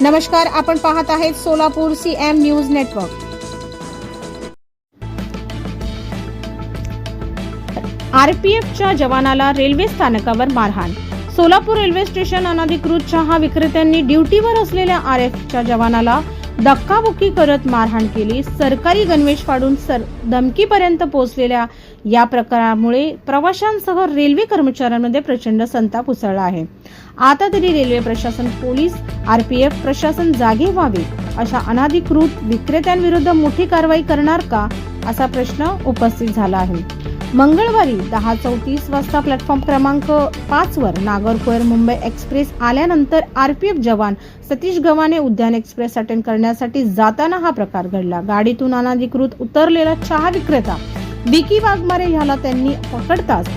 नमस्कार आपण पाहत आहेत Solapur C M news network आरपीएफच्या जवानाला रेल्वे स्थानकावर मारहाण. सोलापूर रेल्वे स्टेशन अनधिकृत चहा विक्रेत्यांनी ड्युटीवर असलेल्या आरएफच्या जवानाला धक्काबुक्की करत मारहाण केली. सरकारी गणवेश फाडून सर धमकीपर्यंत पोहोचलेल्या या प्रकारामुळे प्रवाशांसह रेल्वे कर्मचाऱ्यांमध्ये प्रचंड संताप उसळला आहे. आता तरी रेल्वे प्रशासन पोलीस आरपीएफ प्रशासन जागे व्हावे अशा अनाधिकृत विक्रेत्यांविरुद्ध मोठी कारवाई करणार का असा प्रश्न उपस्थित झाला आहे. मंगळवारी दहा चौतीस वाजता प्लॅटफॉर्म क्रमांक पाचवर नागरकोयर मुंबई एक्सप्रेस आल्यानंतर आर पी एफ जवान सतीश गव्हाणे उद्यान एक्सप्रेस अटेंड करण्यासाठी जाताना हा प्रकार घडला. गाडीतून अनाधिकृत उतरलेला चहा विक्रेता विकी वाघमारे ह्याला त्यांनी पकडताच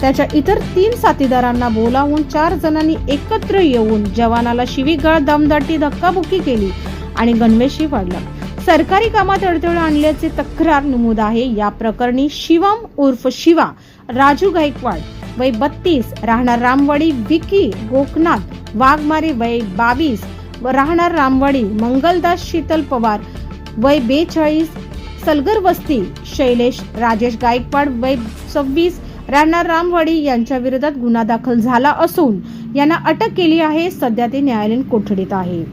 त्याच्या इतर तीन साथीदारांना बोलावून चार जणांनी एकत्र येऊन जवानाला शिवीगाळ दमदाटी धक्काबुक्की केली आणि गणवेशी वाढला. सरकारी कामात अडथळे आणल्याचे तक्रार नमूद आहे. या प्रकरणी शिवम उर्फ शिवा राजू गायकवाड वय बत्तीस राहणार रामवाडी विकी गोकनाथ वाघमारे वय बावीस व राहणार रामवाडी मंगलदास शीतल पवार वय बेचाळीस सलगर वस्ती शैलेश राजेश गायकवाड वय सव्वीस राहणार रामवाडी यांच्या विरोधात गुन्हा दाखल झाला असून यांना अटक केली आहे. सध्या ते न्यायालयीन कोठडीत आहे.